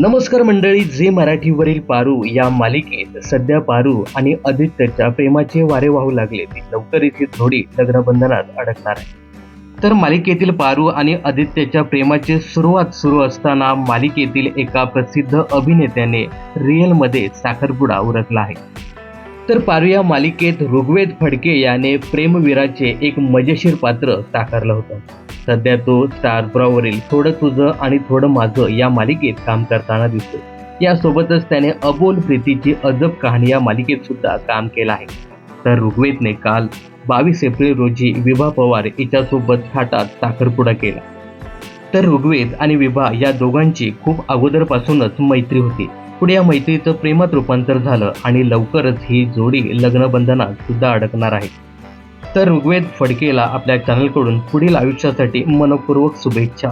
नमस्कार मंडळी जे मराठीवरील पारू या मालिकेत सध्या पारू आणि आदित्यच्या प्रेमाचे वारे वाहू लागले ती लवकरच ही जोडी लग्नबंधनात अडकणार आहे. तर मालिकेतील पारू आणि आदित्यच्या प्रेमाची सुरुवात सुरू असताना मालिकेतील एका प्रसिद्ध अभिनेत्याने रिअलमध्ये साखरपुडा उरकला आहे. तर पारू या मालिकेत ऋग्वेद फडके याने प्रेमवीराचे एक मजेशीर पात्र साकारलं होतं. सध्या तो स्टार प्रॉवरील थोडं तुझं आणि थोडं माझं या मालिकेत काम करताना दिसतो यासोबतच त्याने अबोल प्रीतीची अजब कहाणी या मालिकेत सुद्धा काम केलं आहे. तर ऋग्वेदने काल बावीस एप्रिल रोजी विभा पवार हिच्यासोबत थाटात साखरपुडा केला. तर ऋग्वेद आणि विभा या दोघांची खूप अगोदरपासूनच मैत्री होती. पुढे या मैत्रीचं प्रेमात रूपांतर झालं आणि लवकरच ही जोडी लग्नबंधनात सुद्धा अडकणार आहे. तर ऋग्वेद फडकेला आपल्या चॅनलकडून पुढील आयुष्यासाठी मनपूर्वक शुभेच्छा.